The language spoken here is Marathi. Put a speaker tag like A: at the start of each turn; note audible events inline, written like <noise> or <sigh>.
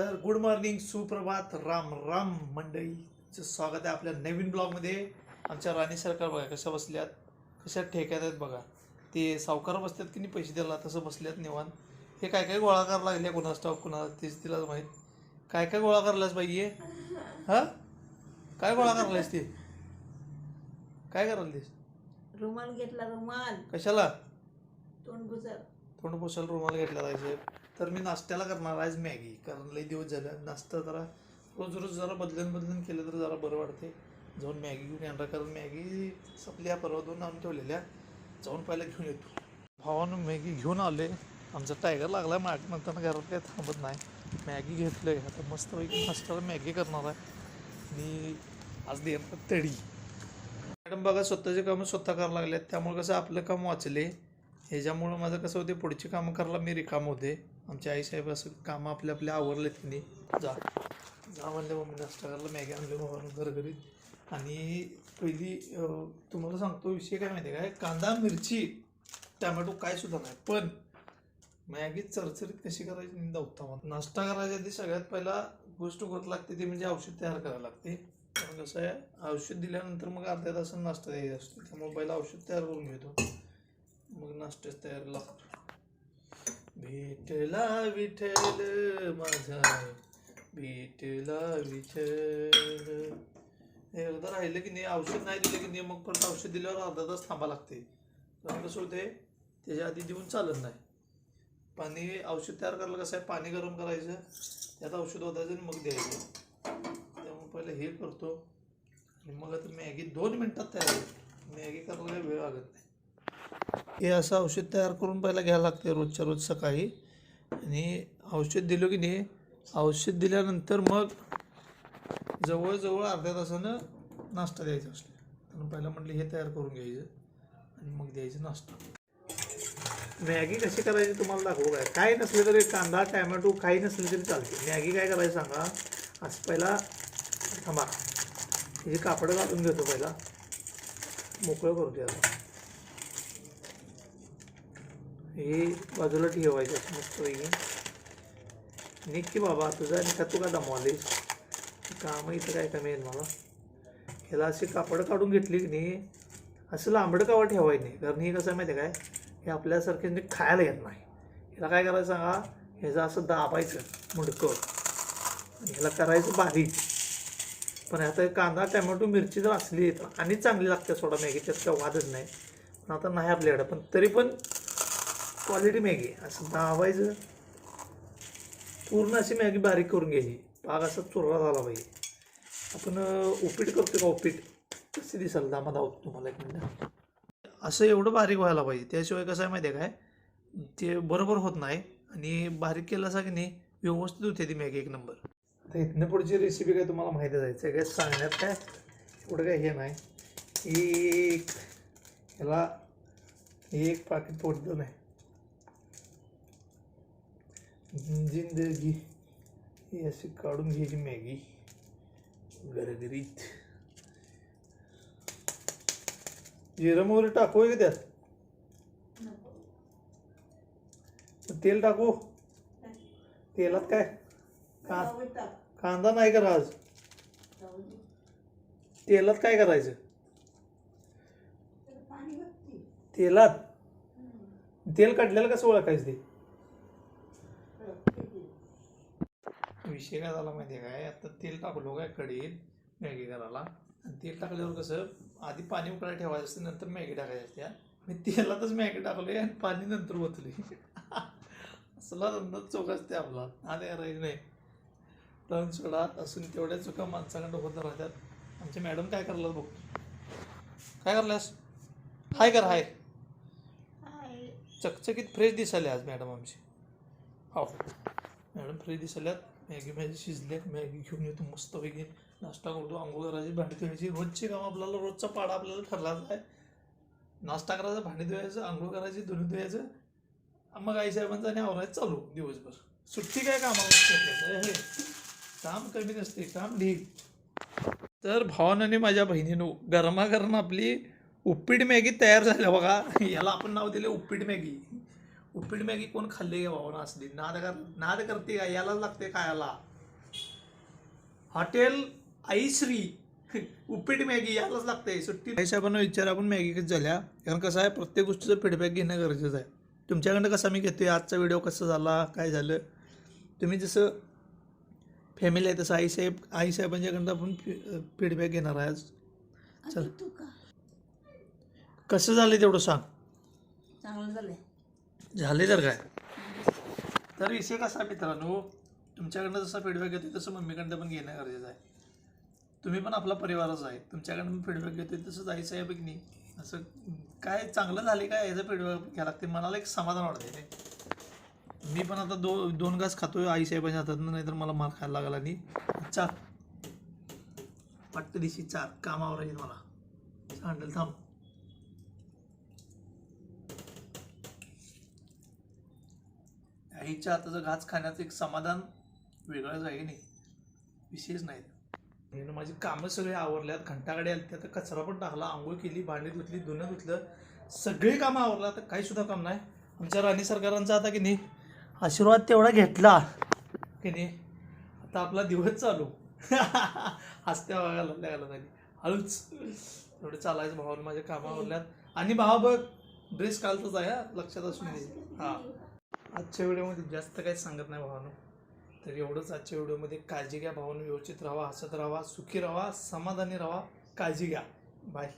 A: तर गुड मॉर्निंग सुप्रभात राम राम मंडळीचं स्वागत आहे आपल्या नवीन ब्लॉगमध्ये. आमच्या राणी सरकार बघा कशा बसल्यात कशा ठेक्यात आहेत बघा. ते सावकार बसतात की नाही पैसे द्यायला तसं बसल्यात निवांत. हे काय काय गोळा करायला लागले कोणा स्टॉक कोणाला तेच तिला माहीत. काय काय गोळा करायलास बाई ये हा? काय गोळा करायलास ते? काय करायला
B: रुमाल घेतला रुमाल.
A: कशाला?
B: तोंड
A: पुसायला रुमाल घेतला जायचे तर मी नाश्त्याला करणार आज मॅगी कारण लई दिवस झालं. नाश्ता जरा रोज रोज जरा बदलून बदलून केलं तर जरा बरं वाटते. जाऊन मॅगी घेऊन येणार कारण मॅगी सपल्या परवा दोन आणून ठेवलेल्या. जाऊन पहिला घेऊन येतो. भावानं मॅगी घेऊन आले. आमचा टायगर लागला माग म्हणताना घरात काही थांबत नाही. मॅगी घेतलं आता मस्त पैकी नाश्त्याला मॅगी करणार आहे. आणि आज देणार तडी. मॅडम बघा स्वतःचे कामं स्वतः करायला लागल्यात त्यामुळे कसं आपलं काम वाचले. ह्याच्यामुळं माझं कसं होते पुढची कामं करायला मी रिकाम होते. आमच्या आईसाहेब असं कामं आपले आपले आवरलेत की नाही. जा. जा म्हणलं मम्मी नाश्ता करायला मॅगी आणली मग घरघरीत आणि पहिली तुम्हाला सांगतो विषय काय माहिती आहे काय? कांदा मिरची टॅमॅटो काय सुद्धा नाही. पण मॅगी चरचरीत कशी करायची मी नव्हता नाश्ता करायच्या आधी सगळ्यात पहिला गोष्ट करत लागते ती म्हणजे औषध तयार करायला लागते. कारण कसं आहे औषध दिल्यानंतर मग अर्ध्या तासानं नाश्ता द्यायचा असतो. त्यामुळे पहिला औषध तयार करून घेतो. मग नाश्त्याच तयार लागतो. भेटला विठ्ठल माझा भेटला विठ्ठल. एकदा राहिलं की नाही औषध नाही दिलं की नाही मग परत औषध दिल्यावर अर्धा तास थांबा लागते. कारण कसं होते त्याच्या आधी देऊन चालत नाही. पाणी औषध तयार करायला कसं आहे पाणी गरम करायचं त्यात औषध ओतायचं आणि मग द्यायचं. त्यामुळे पहिले हे करतो आणि मग आता मॅगी दोन मिनटात तयार होते मॅगी करायला काही वेळ लागत नाही. हे असं औषध तयार करून पहिला घ्यायला लागते रोजच्या रोज सकाळी. आणि औषध दिलं की नाही औषध दिल्यानंतर मग जवळजवळ अर्ध्या तासानं नाश्ता द्यायचा असतो. कारण पहिला म्हटलं हे तयार करून घ्यायचं आणि मग द्यायचं नाश्ता. मॅगी कशी करायची तुम्हाला दाखवू काय? काय नसले तरी कांदा टॅमॅटो काही नसले तरी चालते मॅगी काय करायचं सांगा? असं पहिला थांबा. हे कापडं घालून घेतो पहिला. मोकळं करतो आता हे बाजूला ठेवायचं असं मस्त पैकी. निघ की बाबा तुझा आणि का तू का दमवालेस? कामं इथं काय कमी येईल मला? ह्याला अशी कापड काढून घेतली की नाही असं लांबडं कावं ठेवायचं नाही. कारण हे कसं आहे माहिती आहे काय? हे आपल्यासारखे म्हणजे खायला येत नाही. ह्याला काय करायचं सांगा? ह्याचं असं दाबायचं मुडकं. आणि ह्याला करायचं बारीक. पण आता कांदा टमॅटो मिरची जर असली तर आणि चांगली लागते सोडा मॅगी काय वादच नाही. पण आता नाही आपल्याकडं. पण तरी पण क्वालिटी मॅगी असं दाबायचं. पूर्ण अशी मॅगी बारीक करून घ्यायची. पाग असा चुरला झाला पाहिजे. आपण उपीट करतो का उपीट? कसे दिसाल दामा धावतो तुम्हाला एक मिनटं. असं एवढं बारीक व्हायला पाहिजे. त्याशिवाय कसं आहे माहिती आहे काय? ते बरोबर होत नाही. आणि बारीक केलं असं की नाही व्यवस्थित होते ती मॅगी एक नंबर आता इथनं पुढची रेसिपी काय तुम्हाला माहिती जायचं काय? सांगण्यात काय? एवढं काय हे नाही. एक ह्याला एक पाकिट पोटतं नाही जिंदगी ही अशी काढून घ्यायची मॅगी. गरगरीत जिरं मोहरी टाकू का त्यात? तेल टाकू? तेलात काय? का कांदा नाही करा आज तेलात काय करायचं? तेलात? तेल काढलेलं कसं ओळखायचं ते? विषय काय झाला माहिती आहे काय? आता तेल टाकलो काय कढईत मॅगी करायला आणि तेल टाकल्यावर कसं आधी पाणी उकळायला ठेवायचं असते नंतर मॅगी टाकायची असते मी तेलातच मॅगी टाकली आणि पाणी नंतर ओतली <laughs> असला धंदा चोख असते आपला. आणि करायचं नाही. टर्न सोडा असून तेवढ्या चुका माणसाकडं होत राहतात. आमचे मॅडम काय करलात बघ? काय करल्यास? हाय कर हाय. चकचकीत फ्रेश दिसाले आज मॅडम आमची. हो. मॅडम फ्रेश दिसाल्यात मॅगी मॅगी शिजले मॅगी घेऊन येतो मस्तपैकी. नाश्ता करतो. आंघोळ करायची भांडी धुवायची. रोजचे काम आपल्याला रोजचा पाडा आपल्याला ठरलाच आहे. नाश्ता करायचा भांडी धुवायचं आंघोळ करायची धुणी धुवायचं. मग आई साहेबांचं आणि आवरायचं चालू दिवसभर. सुट्टी काय कामावर हे काम कमी नसते. काम ढील तर भावानं आणि माझ्या बहिणीनं गरमागरम आपली उपीट मॅगी तयार झाल्या बघा. याला आपण नाव दिले उपीट मॅगी. उपीट मॅगी कोण खाल्ली का बाबा असली नाद कर नाद करते का? यालाच लागते खायला. हॉटेल आईश्री उपीट मॅगी यालाच लागते. सुट्टी आई साहेबांना विचार आपण मॅगी कशी झाल्या? कारण कसं आहे प्रत्येक गोष्टीचं फीडबॅक घेणं गरजेचं आहे. तुमच्याकडनं कसा मी घेतोय? आजचा व्हिडिओ कसा झाला? काय झालं? तुम्ही जसं फॅमिली आहे तसं आईसाहेब आईसाहेबांच्याकडनं आपण फीडबॅक घेणार आहे आज. चल. कसं झालं तेवढं सांग.
B: चांगलं झालंय.
A: झाले तर काय? तर विषय कसा मित्रांनो तुमच्याकडनं जसा फीडबॅक घेतोय तसं मम्मीकडनं पण घेणं गरजेचं आहे. तुम्ही पण आपला परिवारच आहे. तुमच्याकडनं फीडबॅक घेतोय तसंच आई साहेब की नाही. असं काय चांगलं झाले काय याचा फीडबॅक घ्यायला लागते? मनाला एक समाधान वाटते ते. मी पण आता दो दोन घास खातोय आई साहेबांच्या हातातनं नाहीतर मला मार खायला लागला नाही. चार वाटतं दिशी चार. कामावर येईल मला. सांडेल थांब. आईच्या हाताचं घास खाण्याचं एक समाधान वेगळंच आहे नाही. विशेष नाही आणि माझी कामं सगळी आवरल्यात. घंटाकडे आली आता कचरा पण टाकला आंघोळ केली भांडी धुतली धुणं धुतलं. सगळी कामं आवरलं आता काही सुद्धा काम नाही. आमच्या राणी सरकारांचा आता की नाही आशीर्वाद तेवढा घेतला की नाही आता आपला दिवस चालू. <laughs> हसत्या बघायला लागल्या घालत हळूच एवढं चालायचं भावाला माझ्या कामं आवरल्यात आणि भावा बघ ड्रेस कालचाच आहे हा, लक्षात असून दे. हां. आजच्या व्हिडिओमध्ये जास्त काही सांगत नाही भावानं. तर एवढंच आजच्या व्हिडिओमध्ये काळजी घ्या भावानं व्यवस्थित राहा हसत राहा सुखी राहा समाधानी राहा काळजी घ्या. बाय